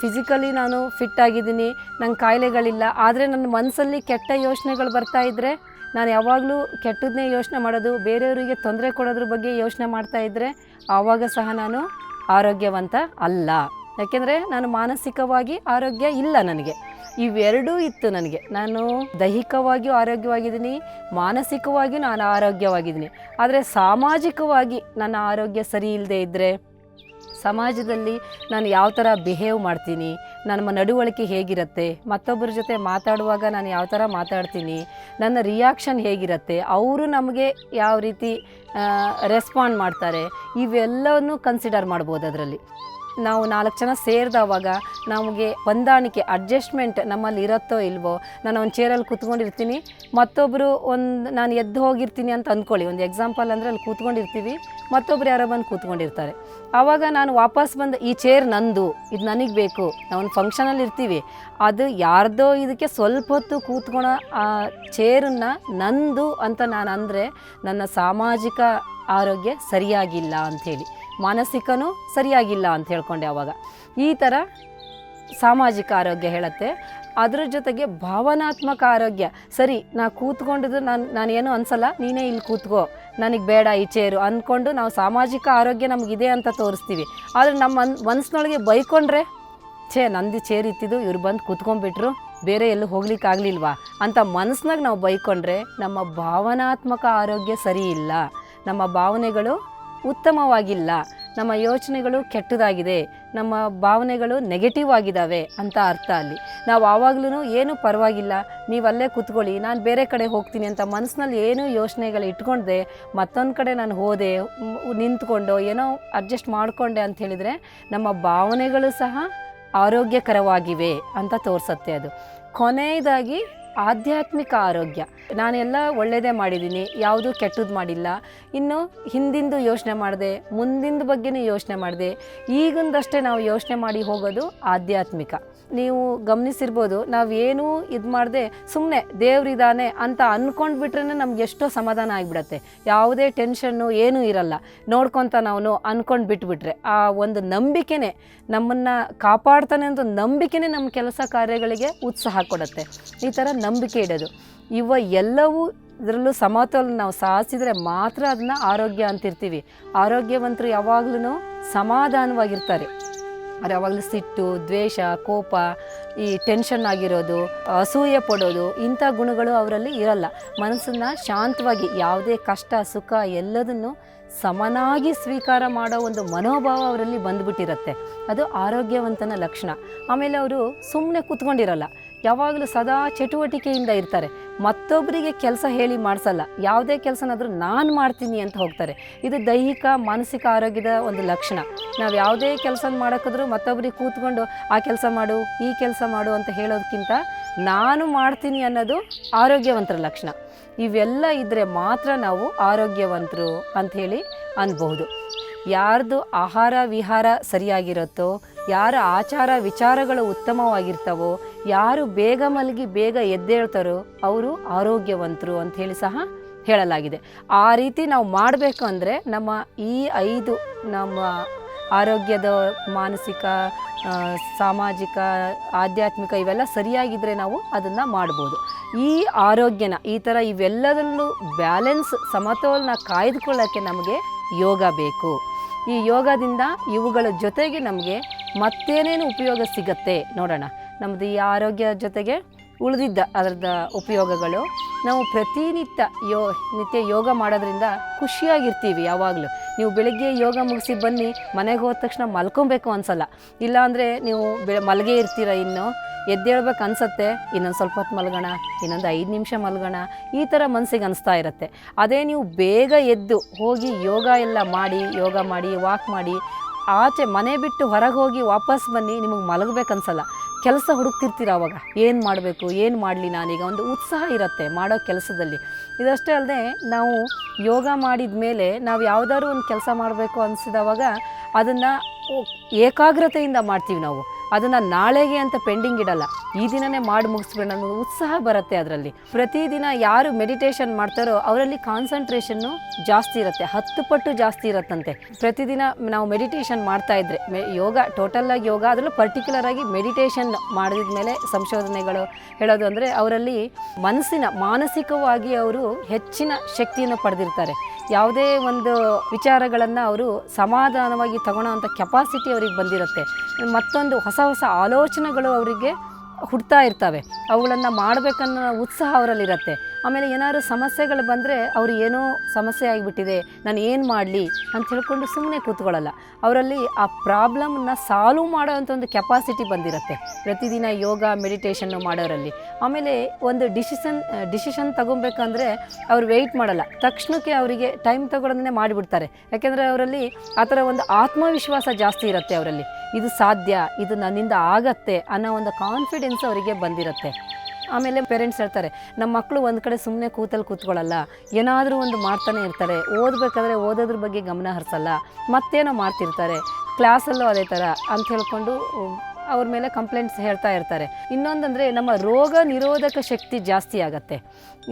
ಫಿಸಿಕಲಿ ನಾನು ಫಿಟ್ ಆಗಿದ್ದೀನಿ, ನಂಗೆ ಕಾಯಿಲೆಗಳಿಲ್ಲ, ಆದರೆ ನನ್ನ ಮನಸ್ಸಲ್ಲಿ ಕೆಟ್ಟ ಯೋಚನೆಗಳು ಬರ್ತಾ ಇದ್ದರೆ ನಾನು ಯಾವಾಗಲೂ ಕೆಟ್ಟದನ್ನೇ ಯೋಚನೆ ಮಾಡೋದು, ಬೇರೆಯವರಿಗೆ ತೊಂದರೆ ಕೊಡೋದ್ರ ಬಗ್ಗೆ ಯೋಚನೆ ಮಾಡ್ತಾ ಇದ್ದರೆ ಆವಾಗ ಸಹ ನಾನು ಆರೋಗ್ಯವಂತ ಅಲ್ಲ. ಯಾಕೆಂದರೆ ನಾನು ಮಾನಸಿಕವಾಗಿ ಆರೋಗ್ಯ ಇಲ್ಲ ನನಗೆ. ಇವೆರಡೂ ಇತ್ತು ನನಗೆ. ನಾನು ದೈಹಿಕವಾಗಿಯೂ ಆರೋಗ್ಯವಾಗಿದ್ದೀನಿ, ಮಾನಸಿಕವಾಗಿಯೂ ನಾನು ಆರೋಗ್ಯವಾಗಿದ್ದೀನಿ. ಆದರೆ ಸಾಮಾಜಿಕವಾಗಿ ನನ್ನ ಆರೋಗ್ಯ ಸರಿ ಇಲ್ಲದೆ ಇದ್ದರೆ ಸಮಾಜದಲ್ಲಿ ನಾನು ಯಾವ ಥರ ಬಿಹೇವ್ ಮಾಡ್ತೀನಿ, ನನ್ನ ನಡವಳಿಕೆ ಹೇಗಿರುತ್ತೆ, ಮತ್ತೊಬ್ಬರ ಜೊತೆ ಮಾತಾಡುವಾಗ ನಾನು ಯಾವ ಥರ ಮಾತಾಡ್ತೀನಿ, ನನ್ನ ರಿಯಾಕ್ಷನ್ ಹೇಗಿರುತ್ತೆ, ಅವರು ನಮಗೆ ಯಾವ ರೀತಿ ರೆಸ್ಪಾಂಡ್ ಮಾಡ್ತಾರೆ, ಇವೆಲ್ಲವನ್ನು ಕನ್ಸಿಡರ್ ಮಾಡ್ಬೋದು ಅದರಲ್ಲಿ. ನಾವು ನಾಲ್ಕು ಜನ ಸೇರಿದವಾಗ ನಮಗೆ ಹೊಂದಾಣಿಕೆ ಅಡ್ಜಸ್ಟ್ಮೆಂಟ್ ನಮ್ಮಲ್ಲಿ ಇರುತ್ತೋ ಇಲ್ವೋ, ನಾನು ಒಂದು ಚೇರಲ್ಲಿ ಕೂತ್ಕೊಂಡಿರ್ತೀನಿ. ಮತ್ತೊಬ್ಬರು ಒಂದು, ನಾನು ಎದ್ದು ಹೋಗಿರ್ತೀನಿ ಅಂತ ಅಂದ್ಕೊಳ್ಳಿ ಒಂದು ಎಕ್ಸಾಂಪಲ್ ಅಂದರೆ ಅಲ್ಲಿ ಕೂತ್ಕೊಂಡಿರ್ತೀವಿ, ಮತ್ತೊಬ್ರು ಯಾರೋ ಬಂದು ಕೂತ್ಕೊಂಡಿರ್ತಾರೆ. ಆವಾಗ ನಾನು ವಾಪಸ್ ಬಂದು ಈ ಚೇರ್ ನಂದು, ಇದು ನನಗೆ ಬೇಕು, ನಾವು ಒಂದು ಫಂಕ್ಷನಲ್ಲಿ ಇರ್ತೀವಿ. ಅದು ಯಾರ್ದೋ ಇದಕ್ಕೆ ಸ್ವಲ್ಪ ಹೊತ್ತು ಕೂತ್ಕೊಳೋ ಆ ಚೇರನ್ನು ನಂದು ಅಂತ ನಾನು ಅಂದರೆ ನನ್ನ ಸಾಮಾಜಿಕ ಆರೋಗ್ಯ ಸರಿಯಾಗಿಲ್ಲ ಅಂಥೇಳಿ. ಮಾನಸಿಕನೂ ಸರಿಯಾಗಿಲ್ಲ ಅಂತ ಹೇಳ್ಕೊಂಡೆ ಅವಾಗ. ಈ ಥರ ಸಾಮಾಜಿಕ ಆರೋಗ್ಯ ಹೇಳುತ್ತೆ. ಅದರ ಜೊತೆಗೆ ಭಾವನಾತ್ಮಕ ಆರೋಗ್ಯ. ಸರಿ, ನಾ ಕೂತ್ಕೊಂಡಿದ್ದು ನಾನು, ನಾನೇನು ಅನ್ಸಲ್ಲ, ನೀನೇ ಇಲ್ಲಿ ಕೂತ್ಕೋ. ನನಗೆ ಬೇಡ ಈ ಚೇರು ಅಂದ್ಕೊಂಡು ನಾವು ಸಾಮಾಜಿಕ ಆರೋಗ್ಯ ನಮಗಿದೆ ಅಂತ ತೋರಿಸ್ತೀವಿ. ಆದರೆ ನಮ್ಮ ಮನ್ ಮನಸ್ಸಿನೊಳಗೆ ಬೈಕೊಂಡ್ರೆ, ಛೇ, ನಂದು ಚೇರ್ ಇತ್ತಿದ್ದು, ಇವ್ರು ಬಂದು ಕೂತ್ಕೊಂಡ್ಬಿಟ್ರು, ಬೇರೆ ಎಲ್ಲೂ ಹೋಗ್ಲಿಕ್ಕೆ ಆಗಲಿಲ್ವಾ ಅಂತ ಮನಸ್ಸಿನಾಗ ನಾವು ಬೈಕೊಂಡ್ರೆ, ನಮ್ಮ ಭಾವನಾತ್ಮಕ ಆರೋಗ್ಯ ಸರಿ ಇಲ್ಲ. ನಮ್ಮ ಭಾವನೆಗಳು ಉತ್ತಮವಾಗಿಲ್ಲ, ನಮ್ಮ ಯೋಚನೆಗಳು ಕೆಟ್ಟದಾಗಿದೆ, ನಮ್ಮ ಭಾವನೆಗಳು ನೆಗೆಟಿವ್ ಆಗಿದ್ದಾವೆ ಅಂತ ಅರ್ಥ ಅಲ್ಲಿ. ನಾವು ಆವಾಗಲೂ ಏನು ಪರವಾಗಿಲ್ಲ ನೀವು ಅಲ್ಲೇ ಕೂತ್ಕೊಳ್ಳಿ, ನಾನು ಬೇರೆ ಕಡೆ ಹೋಗ್ತೀನಿ ಅಂತ ಮನಸ್ಸಿನಲ್ಲಿ ಏನು ಯೋಚನೆಗಳು ಇಟ್ಕೊಂಡೆ ಮತ್ತೊಂದು ಕಡೆ ನಾನು ಹೋದೆ ನಿಂತ್ಕೊಂಡು ಏನೋ ಅಡ್ಜಸ್ಟ್ ಮಾಡಿಕೊಂಡೆ ಅಂತ ಹೇಳಿದರೆ ನಮ್ಮ ಭಾವನೆಗಳು ಸಹ ಆರೋಗ್ಯಕರವಾಗಿವೆ ಅಂತ ತೋರಿಸತ್ತೆ ಅದು. ಕೊನೆಯದಾಗಿ ಆಧ್ಯಾತ್ಮಿಕ ಆರೋಗ್ಯ. ನಾನೆಲ್ಲ ಒಳ್ಳೆಯದೇ ಮಾಡಿದ್ದೀನಿ, ಯಾವುದೂ ಕೆಟ್ಟದ್ದು ಮಾಡಿಲ್ಲ. ಇನ್ನು ಹಿಂದಿಂದು ಯೋಚನೆ ಮಾಡಿದೆ, ಮುಂದಿಂದು ಬಗ್ಗೆನೂ ಯೋಚನೆ ಮಾಡಿದೆ, ಈಗಿಂದಷ್ಟೇ ನಾವು ಯೋಚನೆ ಮಾಡಿ ಹೋಗೋದು ಆಧ್ಯಾತ್ಮಿಕ. ನೀವು ಗಮನಿಸಿರ್ಬೋದು ನಾವೇನೂ ಇದು ಮಾಡದೆ ಸುಮ್ಮನೆ ದೇವ್ರಿದ್ದಾನೆ ಅಂತ ಅಂದ್ಕೊಂಡ್ಬಿಟ್ರೆ ನಮ್ಗೆ ಎಷ್ಟೋ ಸಮಾಧಾನ ಆಗಿಬಿಡತ್ತೆ. ಯಾವುದೇ ಟೆನ್ಷನ್ನು ಏನೂ ಇರಲ್ಲ. ನೋಡ್ಕೊತ ನಾವು ಅಂದ್ಕೊಂಡು ಬಿಟ್ಬಿಟ್ರೆ ಆ ಒಂದು ನಂಬಿಕೆನೇ ನಮ್ಮನ್ನು ಕಾಪಾಡ್ತಾನೆ ಅಂತ ನಂಬಿಕೆನೇ ನಮ್ಮ ಕೆಲಸ ಕಾರ್ಯಗಳಿಗೆ ಉತ್ಸಾಹ ಕೊಡುತ್ತೆ. ಈ ಥರ ನಂಬಿಕೆ ಇಡೋದು. ಇವ ಎಲ್ಲವೂ ಇದರಲ್ಲೂ ಸಮತೋಲನ ನಾವು ಸಾಧಿಸಿದರೆ ಮಾತ್ರ ಅದನ್ನ ಆರೋಗ್ಯ ಅಂತಿರ್ತೀವಿ. ಆರೋಗ್ಯವಂತರು ಯಾವಾಗ್ಲೂ ಸಮಾಧಾನವಾಗಿರ್ತಾರೆ. ಅವ್ರು ಯಾವಾಗಲೂ ಸಿಟ್ಟು, ದ್ವೇಷ, ಕೋಪ, ಈ ಟೆನ್ಷನ್ ಆಗಿರೋದು, ಅಸೂಯೆ ಪಡೋದು, ಇಂಥ ಗುಣಗಳು ಅವರಲ್ಲಿ ಇರಲ್ಲ. ಮನಸ್ಸನ್ನು ಶಾಂತವಾಗಿ ಯಾವುದೇ ಕಷ್ಟ, ಸುಖ ಎಲ್ಲದನ್ನು ಸಮನಾಗಿ ಸ್ವೀಕಾರ ಮಾಡೋ ಒಂದು ಮನೋಭಾವ ಅವರಲ್ಲಿ ಬಂದುಬಿಟ್ಟಿರುತ್ತೆ. ಅದು ಆರೋಗ್ಯವಂತನ ಲಕ್ಷಣ. ಆಮೇಲೆ ಅವರು ಸುಮ್ಮನೆ ಕೂತ್ಕೊಂಡಿರಲ್ಲ. ಯಾವಾಗಲೂ ಸದಾ ಚಟುವಟಿಕೆಯಿಂದ ಇರ್ತಾರೆ. ಮತ್ತೊಬ್ಬರಿಗೆ ಕೆಲಸ ಹೇಳಿ ಮಾಡಿಸಲ್ಲ. ಯಾವುದೇ ಕೆಲಸನಾದರೂ ನಾನು ಮಾಡ್ತೀನಿ ಅಂತ ಹೋಗ್ತಾರೆ. ಇದು ದೈಹಿಕ, ಮಾನಸಿಕ ಆರೋಗ್ಯದ ಒಂದು ಲಕ್ಷಣ. ನಾವು ಯಾವುದೇ ಕೆಲಸ ಮಾಡೋಕ್ಕಾದ್ರೂ ಮತ್ತೊಬ್ಬರಿಗೆ ಕೂತ್ಕೊಂಡು, ಆ ಕೆಲಸ ಮಾಡು, ಈ ಕೆಲಸ ಮಾಡು ಅಂತ ಹೇಳೋದಕ್ಕಿಂತ ನಾನು ಮಾಡ್ತೀನಿ ಅನ್ನೋದು ಆರೋಗ್ಯವಂತರ ಲಕ್ಷಣ. ಇವೆಲ್ಲ ಇದ್ದರೆ ಮಾತ್ರ ನಾವು ಆರೋಗ್ಯವಂತರು ಅಂಥೇಳಿ ಅನ್ಬಹುದು. ಯಾರ್ದು ಆಹಾರ ವಿಹಾರ ಸರಿಯಾಗಿರುತ್ತೋ, ಯಾರ ಆಚಾರ ವಿಚಾರಗಳು ಉತ್ತಮವಾಗಿರ್ತವೋ ಯಾರು ಬೇಗ ಮಲಗಿ ಬೇಗ ಎದ್ದೇಳ್ತಾರೋ ಅವರು ಆರೋಗ್ಯವಂತರು ಅಂತ ಹೇಳಿ ಸಹ ಹೇಳಲಾಗಿದೆ. ಆ ರೀತಿ ನಾವು ಮಾಡಬೇಕು ಅಂದರೆ ನಮ್ಮ ಈ ಐದು ನಮ್ಮ ಆರೋಗ್ಯದ ಮಾನಸಿಕ ಸಾಮಾಜಿಕ, ಆಧ್ಯಾತ್ಮಿಕ ಇವೆಲ್ಲ ಸರಿಯಾಗಿದ್ದರೆ ನಾವು ಅದನ್ನು ಮಾಡ್ಬೋದು. ಈ ಆರೋಗ್ಯನ, ಈ ಥರ ಇವೆಲ್ಲದರಲ್ಲೂ ಬ್ಯಾಲೆನ್ಸ್ ಸಮತೋಲನ ಕಾಯ್ದುಕೊಳ್ಳೋಕ್ಕೆ ನಮಗೆ ಯೋಗ ಬೇಕು. ಈ ಯೋಗದಿಂದ ಇವುಗಳ ಜೊತೆಗೆ ನಮಗೆ ಮತ್ತೇನೇನು ಉಪಯೋಗ ಸಿಗತ್ತೆ ನೋಡೋಣ. ನಮ್ಮದು ಈ ಆರೋಗ್ಯ ಜೊತೆಗೆ ಉಳಿದಿದ್ದ ಅದರದ ಉಪಯೋಗಗಳು. ನಾವು ಪ್ರತಿನಿತ್ಯ ಯೋ, ನಿತ್ಯ ಯೋಗ ಮಾಡೋದ್ರಿಂದ ಖುಷಿಯಾಗಿರ್ತೀವಿ ಯಾವಾಗಲೂ. ನೀವು ಬೆಳಿಗ್ಗೆ ಯೋಗ ಮುಗಿಸಿ ಬನ್ನಿ, ಮನೆಗೆ ಹೋದ ತಕ್ಷಣ ಮಲ್ಕೊಬೇಕು ಅನ್ಸಲ್ಲ. ಇಲ್ಲಾಂದರೆ ನೀವು ಬೆಳ ಮಲಗೇ ಇರ್ತೀರ ಇನ್ನು. ಎದ್ದೇಳ್ಬೇಕು ಅನ್ಸುತ್ತೆ, ಇನ್ನೊಂದು ಸ್ವಲ್ಪ ಹೊತ್ತು ಮಲಗೋಣ, ಇನ್ನೊಂದು ಐದು ನಿಮಿಷ ಮಲಗೋಣ, ಈ ಥರ ಮನಸ್ಸಿಗೆ ಅನಿಸ್ತಾ ಇರುತ್ತೆ. ಅದೇ ನೀವು ಬೇಗ ಎದ್ದು ಹೋಗಿ ಯೋಗ ಎಲ್ಲ ಮಾಡಿ, ಯೋಗ ಮಾಡಿ, ವಾಕ್ ಮಾಡಿ, ಆಚೆ ಮನೆ ಬಿಟ್ಟು ಹೊರಗೆ ಹೋಗಿ ವಾಪಸ್ ಬನ್ನಿ, ನಿಮಗೆ ಮಲಗಬೇಕು ಅನ್ಸಲ್ಲ. ಕೆಲಸ ಹುಡುಕ್ತಿರ್ತೀರ ಅವಾಗ? ಏನು ಮಾಡಬೇಕು? ಏನು ಮಾಡಲಿ ನಾನೀಗ? ಒಂದು ಉತ್ಸಾಹ ಇರುತ್ತೆ ಮಾಡೋ ಕೆಲಸದಲ್ಲಿ. ಇದಷ್ಟೇ ಅಲ್ಲದೆ ನಾವು ಯೋಗ ಮಾಡಿದ ಮೇಲೆ ನಾವು ಯಾವುದಾದ್ರು ಒಂದು ಕೆಲಸ ಮಾಡಬೇಕು ಅನಿಸಿದವಾಗ ಅದನ್ನು ಏಕಾಗ್ರತೆಯಿಂದ ಮಾಡ್ತೀವಿ ನಾವು. ಅದನ್ನು ನಾಳೆಗೆ ಅಂತ ಪೆಂಡಿಂಗ್ ಇಡಲ್ಲ. ಈ ದಿನನೇ ಮಾಡಿ ಮುಗಿಸ್ಬೇಡ ಅನ್ನೋ ಉತ್ಸಾಹ ಬರುತ್ತೆ ಅದರಲ್ಲಿ. ಪ್ರತಿದಿನ ಯಾರು ಮೆಡಿಟೇಷನ್ ಮಾಡ್ತಾರೋ ಅವರಲ್ಲಿ ಕಾನ್ಸಂಟ್ರೇಷನ್ನು ಜಾಸ್ತಿ ಇರುತ್ತೆ. ಹತ್ತು ಪಟ್ಟು ಜಾಸ್ತಿ ಇರುತ್ತಂತೆ. ಪ್ರತಿದಿನ ನಾವು ಮೆಡಿಟೇಷನ್ ಮಾಡ್ತಾ ಇದ್ರೆ, ಮೆ, ಯೋಗ ಟೋಟಲ್ ಆಗಿ ಯೋಗ ಅದರಲ್ಲೂ ಪರ್ಟಿಕ್ಯುಲರ್ ಆಗಿ ಮೆಡಿಟೇಷನ್ ಮಾಡಿದ ಮೇಲೆ ಸಂಶೋಧನೆಗಳು ಹೇಳೋದು ಅಂದರೆ ಅವರಲ್ಲಿ ಮನಸ್ಸಿನ, ಮಾನಸಿಕವಾಗಿ ಅವರು ಹೆಚ್ಚಿನ ಶಕ್ತಿಯನ್ನು ಪಡೆದಿರ್ತಾರೆ. ಯಾವುದೇ ಒಂದು ವಿಚಾರಗಳನ್ನು ಅವರು ಸಮಾಧಾನವಾಗಿ ತಗೊಳ್ಳೋವಂಥ ಕೆಪಾಸಿಟಿ ಅವ್ರಿಗೆ ಬಂದಿರುತ್ತೆ. ಮತ್ತೊಂದು ಹೊಸ ಹೊಸ ಆಲೋಚನೆಗಳು ಅವರಿಗೆ ಹುಡ್ತಾ ಇರ್ತವೆ. ಅವುಗಳನ್ನು ಮಾಡಬೇಕನ್ನೋ ಉತ್ಸಾಹ ಅವರಲ್ಲಿರುತ್ತೆ. ಆಮೇಲೆ ಏನಾದ್ರು ಸಮಸ್ಯೆಗಳು ಬಂದರೆ ಅವ್ರು ಏನೋ ಸಮಸ್ಯೆ ಆಗಿಬಿಟ್ಟಿದೆ, ನಾನು ಏನು ಮಾಡಲಿ ಅಂತ ತಿಳ್ಕೊಂಡು ಸುಮ್ಮನೆ ಕೂತ್ಕೊಳ್ಳಲ್ಲ. ಅವರಲ್ಲಿ ಆ ಪ್ರಾಬ್ಲಮ್ನ ಸಾಲ್ವ್ ಮಾಡೋ ಅಂಥ ಒಂದು ಕೆಪಾಸಿಟಿ ಬಂದಿರುತ್ತೆ. ಪ್ರತಿದಿನ ಯೋಗ ಮೆಡಿಟೇಷನ್ನು ಮಾಡೋರಲ್ಲಿ. ಆಮೇಲೆ ಒಂದು ಡಿಸಿಷನ್ ಡಿಸಿಷನ್ ತಗೊಬೇಕಂದ್ರೆ ಅವ್ರು ವೆಯ್ಟ್ ಮಾಡಲ್ಲ. ತಕ್ಷಣಕ್ಕೆ ಅವರಿಗೆ ಟೈಮ್ ತಗೊಳ್ಳೋದನ್ನೇ ಮಾಡಿಬಿಡ್ತಾರೆ. ಯಾಕೆಂದರೆ ಅವರಲ್ಲಿ ಆ ಥರ ಒಂದು ಆತ್ಮವಿಶ್ವಾಸ ಜಾಸ್ತಿ ಇರುತ್ತೆ ಅವರಲ್ಲಿ. ಇದು ಸಾಧ್ಯ, ಇದು ನನ್ನಿಂದ ಆಗತ್ತೆ ಅನ್ನೋ ಒಂದು ಕಾನ್ಫಿಡೆನ್ಸ್ ಅವರಿಗೆ ಬಂದಿರುತ್ತೆ. ಆಮೇಲೆ ಪೇರೆಂಟ್ಸ್ ಹೇಳ್ತಾರೆ ನಮ್ಮ ಮಕ್ಕಳು ಒಂದು ಕಡೆ ಸುಮ್ಮನೆ ಕೂತಲ್ಲಿ ಕೂತ್ಕೊಳ್ಳಲ್ಲ ಏನಾದರೂ ಒಂದು ಮಾಡ್ತಾನೆ ಇರ್ತಾರೆ. ಓದಬೇಕಾದ್ರೆ ಓದೋದ್ರ ಬಗ್ಗೆ ಗಮನ ಹರಿಸಲ್ಲ. ಮತ್ತೇನೋ ಮಾಡ್ತಿರ್ತಾರೆ. ಕ್ಲಾಸಲ್ಲೂ ಅದೇ ಥರ ಅಂತ ಹೇಳ್ಕೊಂಡು ಅವ್ರ ಮೇಲೆ ಕಂಪ್ಲೇಂಟ್ಸ್ ಹೇಳ್ತಾ ಇರ್ತಾರೆ. ಇನ್ನೊಂದಂದರೆ ನಮ್ಮ ರೋಗ ನಿರೋಧಕ ಶಕ್ತಿ ಜಾಸ್ತಿ ಆಗತ್ತೆ.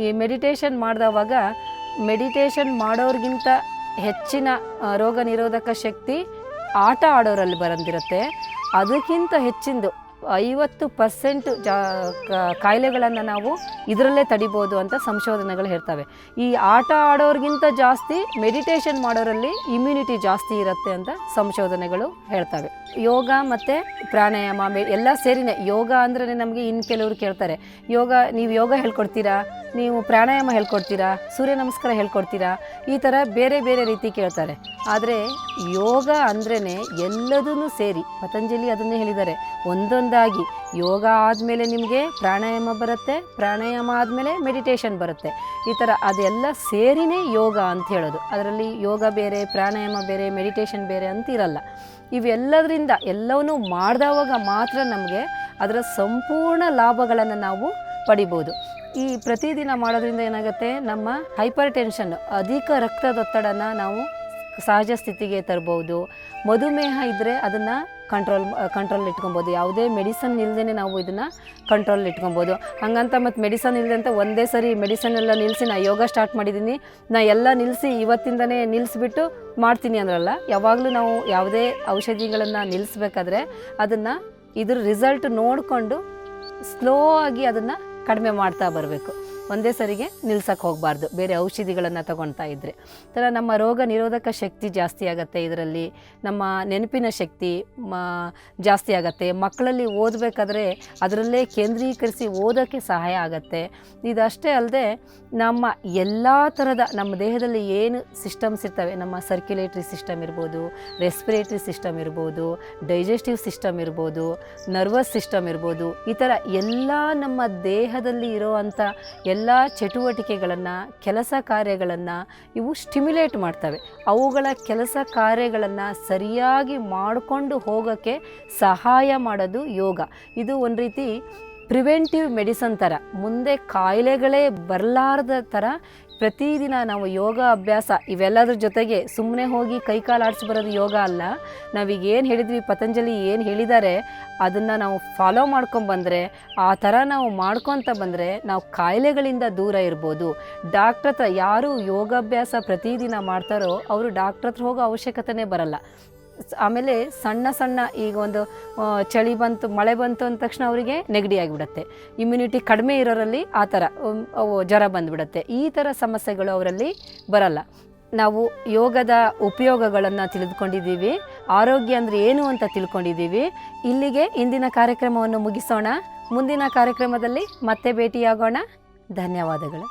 ಈ ಮೆಡಿಟೇಷನ್ ಮಾಡಿದವಾಗ ಮೆಡಿಟೇಷನ್ ಮಾಡೋರಿಗಿಂತ ಹೆಚ್ಚಿನ ರೋಗ ನಿರೋಧಕ ಶಕ್ತಿ ಆಟ ಆಡೋರಲ್ಲಿ ಬರಂದಿರುತ್ತೆ. ಅದಕ್ಕಿಂತ ಹೆಚ್ಚಿಂದು ಐವತ್ತು ಪರ್ಸೆಂಟ್ ಜಾ ಕಾಯಿಲೆಗಳನ್ನು ನಾವು ಇದರಲ್ಲೇ ತಡಿಬೋದು ಅಂತ ಸಂಶೋಧನೆಗಳು ಹೇಳ್ತವೆ. ಈ ಆಟ ಆಡೋರಿಗಿಂತ ಜಾಸ್ತಿ ಮೆಡಿಟೇಷನ್ ಮಾಡೋರಲ್ಲಿ ಇಮ್ಯುನಿಟಿ ಜಾಸ್ತಿ ಇರುತ್ತೆ ಅಂತ ಸಂಶೋಧನೆಗಳು ಹೇಳ್ತವೆ. ಯೋಗ ಮತ್ತು ಪ್ರಾಣಾಯಾಮ ಎಲ್ಲ ಸೇರಿನೇ ಯೋಗ ಅಂದ್ರೆ ನಮಗೆ ಇನ್ನು ಕೆಲವರು ಕೇಳ್ತಾರೆ. ಯೋಗ ನೀವು ಯೋಗ ಹೇಳ್ಕೊಡ್ತೀರಾ? ನೀವು ಪ್ರಾಣಾಯಾಮ ಹೇಳ್ಕೊಡ್ತೀರಾ? ಸೂರ್ಯ ನಮಸ್ಕಾರ ಹೇಳ್ಕೊಡ್ತೀರಾ? ಈ ಥರ ಬೇರೆ ಬೇರೆ ರೀತಿ ಕೇಳ್ತಾರೆ. ಆದರೆ ಯೋಗ ಅಂದ್ರೇ ಎಲ್ಲದೂ ಸೇರಿ, ಪತಂಜಲಿ ಅದನ್ನೇ ಹೇಳಿದ್ದಾರೆ. ಒಂದೊಂದಾಗಿ ಯೋಗ ಆದಮೇಲೆ ನಿಮಗೆ ಪ್ರಾಣಾಯಾಮ ಬರುತ್ತೆ, ಪ್ರಾಣಾಯಾಮ ಆದಮೇಲೆ ಮೆಡಿಟೇಷನ್ ಬರುತ್ತೆ. ಈ ಥರ ಅದೆಲ್ಲ ಸೇರಿನೇ ಯೋಗ ಅಂತ ಹೇಳೋದು. ಅದರಲ್ಲಿ ಯೋಗ ಬೇರೆ, ಪ್ರಾಣಾಯಾಮ ಬೇರೆ ಮೆಡಿಟೇಷನ್ ಬೇರೆ ಅಂತ ಇರಲ್ಲ ಇವೆಲ್ಲದರಿಂದ ಎಲ್ಲವನ್ನೂ ಮಾಡಿದವಾಗ ಮಾತ್ರ ನಮಗೆ ಅದರ ಸಂಪೂರ್ಣ ಲಾಭಗಳನ್ನು ನಾವು ಪಡಿಬೋದು. ಈ ಪ್ರತಿದಿನ ಮಾಡೋದ್ರಿಂದ ಏನಾಗುತ್ತೆ, ನಮ್ಮ ಹೈಪರ್ ಟೆನ್ಷನ್ ಅಧಿಕ ರಕ್ತದೊತ್ತಡನ ನಾವು ಸಹಜ ಸ್ಥಿತಿಗೆ ತರ್ಬೋದು. ಮಧುಮೇಹ ಇದ್ದರೆ ಅದನ್ನು ಕಂಟ್ರೋಲ್ ಕಂಟ್ರೋಲ್ ಇಟ್ಕೊಬೋದು. ಯಾವುದೇ ಮೆಡಿಸನ್ ಇಲ್ಲದೇ ನಾವು ಇದನ್ನು ಕಂಟ್ರೋಲ್ ಇಟ್ಕೊಬೋದು. ಹಂಗಂತ ಮತ್ತು ಮೆಡಿಸನ್ ಇಲ್ಲದೆ ಅಂತ ಒಂದೇ ಸರಿ ಮೆಡಿಸನ್ ಎಲ್ಲ ನಿಲ್ಲಿಸಿ ನಾ ಯೋಗ ಸ್ಟಾರ್ಟ್ ಮಾಡಿದ್ದೀನಿ. ನಾ ಎಲ್ಲ ನಿಲ್ಲಿಸಿ ಇವತ್ತಿಂದನೇ ನಿಲ್ಲಿಸ್ಬಿಟ್ಟು ಮಾಡ್ತೀನಿ ಅಂದ್ರಲ್ಲ, ಯಾವಾಗಲೂ ನಾವು ಯಾವುದೇ ಔಷಧಿಗಳನ್ನು ನಿಲ್ಲಿಸ್ಬೇಕಾದ್ರೆ ಅದನ್ನು ಇದ್ರ ರಿಸಲ್ಟ್ ನೋಡಿಕೊಂಡು ಸ್ಲೋ ಆಗಿ ಅದನ್ನು ಕಡಿಮೆ ಮಾಡ್ತಾ ಬರಬೇಕು. ಒಂದೇ ಸರಿಗೆ ನಿಲ್ಸಕ್ಕೆ ಹೋಗಬಾರ್ದು. ಬೇರೆ ಔಷಧಿಗಳನ್ನು ತಗೊಳ್ತಾ ಇದ್ದರೆ ಥರ ನಮ್ಮ ರೋಗ ನಿರೋಧಕ ಶಕ್ತಿ ಜಾಸ್ತಿ ಆಗುತ್ತೆ ಇದರಲ್ಲಿ. ನಮ್ಮ ನೆನಪಿನ ಶಕ್ತಿ ಮ, ಜಾಸ್ತಿ ಆಗುತ್ತೆ. ಮಕ್ಕಳಲ್ಲಿ ಓದಬೇಕಾದ್ರೆ ಅದರಲ್ಲೇ ಕೇಂದ್ರೀಕರಿಸಿ ಓದೋಕ್ಕೆ ಸಹಾಯ ಆಗುತ್ತೆ. ಇದಷ್ಟೇ ಅಲ್ಲದೆ ನಮ್ಮ ಎಲ್ಲ ಥರದ ನಮ್ಮ ದೇಹದಲ್ಲಿ ಏನು ಸಿಸ್ಟಮ್ಸ್ ಇರ್ತವೆ, ನಮ್ಮ ಸರ್ಕ್ಯುಲೇಟ್ರಿ ಸಿಸ್ಟಮ್ ಇರ್ಬೋದು ರೆಸ್ಪಿರೇಟ್ರಿ ಸಿಸ್ಟಮ್ ಇರ್ಬೋದು ಡೈಜೆಸ್ಟಿವ್ ಸಿಸ್ಟಮ್ ಇರ್ಬೋದು ನರ್ವಸ್ ಸಿಸ್ಟಮ್ ಇರ್ಬೋದು, ಈ ಥರ ಎಲ್ಲ ನಮ್ಮ ದೇಹದಲ್ಲಿ ಇರೋವಂಥ ಎಲ್ಲ ಚಟುವಟಿಕೆಗಳನ್ನು, ಕೆಲಸ ಕಾರ್ಯಗಳನ್ನು ಇವು ಸ್ಟಿಮ್ಯುಲೇಟ್ ಮಾಡ್ತವೆ. ಅವುಗಳ ಕೆಲಸ ಕಾರ್ಯಗಳನ್ನು ಸರಿಯಾಗಿ ಮಾಡಿಕೊಂಡು ಹೋಗೋಕ್ಕೆ ಸಹಾಯ ಮಾಡೋದು ಯೋಗ. ಇದು ಒಂದು ರೀತಿ ಪ್ರಿವೆಂಟಿವ್ ಮೆಡಿಸನ್ ಥರ ಮುಂದೆ ಕಾಯಿಲೆಗಳೇ ಬರಲಾರದ ಥರ ಪ್ರತಿದಿನ ನಾವು ಯೋಗ ಅಭ್ಯಾಸ ಇವೆಲ್ಲದ್ರ ಜೊತೆಗೆ ಸುಮ್ಮನೆ ಹೋಗಿ ಕೈಕಾಲು ಆಡಿಸಿ ಬರೋದು ಯೋಗ ಅಲ್ಲ. ನಾವೀಗ ಏನು ಹೇಳಿದ್ವಿ, ಪತಂಜಲಿ ಏನು ಹೇಳಿದ್ದಾರೆ ಅದನ್ನು ನಾವು ಫಾಲೋ ಮಾಡ್ಕೊಂಬಂದರೆ ಆ ಥರ ನಾವು ಮಾಡ್ಕೊತ ಬಂದರೆ ನಾವು ಕಾಯಿಲೆಗಳಿಂದ ದೂರ ಇರ್ಬೋದು. ಡಾಕ್ಟ್ರ ಹತ್ರ ಯಾರು ಯೋಗಾಭ್ಯಾಸ ಪ್ರತಿದಿನ ಮಾಡ್ತಾರೋ, ಅವರು ಡಾಕ್ಟ್ರ ಹತ್ರ ಹೋಗೋ ಅವಶ್ಯಕತೆನೇ ಬರಲ್ಲ. ಆಮೇಲೆ ಸಣ್ಣ ಸಣ್ಣ ಈಗ ಒಂದು ಚಳಿ ಬಂತು, ಮಳೆ ಬಂತು ಅಂದ ತಕ್ಷಣ ಅವರಿಗೆ ನೆಗಡಿ ಆಗಿಬಿಡುತ್ತೆ. ಇಮ್ಯುನಿಟಿ ಕಡಿಮೆ ಇರೋರಲ್ಲಿ ಆ ಥರ ಜ್ವರ ಬಂದುಬಿಡುತ್ತೆ. ಈ ಥರ ಸಮಸ್ಯೆಗಳು ಅವರಲ್ಲಿ ಬರಲ್ಲ. ನಾವು ಯೋಗದ ಉಪಯೋಗಗಳನ್ನು ತಿಳಿದುಕೊಂಡಿದ್ದೀವಿ, ಆರೋಗ್ಯ ಅಂದರೆ ಏನು ಅಂತ ತಿಳ್ಕೊಂಡಿದ್ದೀವಿ. ಇಲ್ಲಿಗೆ ಇಂದಿನ ಕಾರ್ಯಕ್ರಮವನ್ನು ಮುಗಿಸೋಣ. ಮುಂದಿನ ಕಾರ್ಯಕ್ರಮದಲ್ಲಿ ಮತ್ತೆ ಭೇಟಿಯಾಗೋಣ. ಧನ್ಯವಾದಗಳು.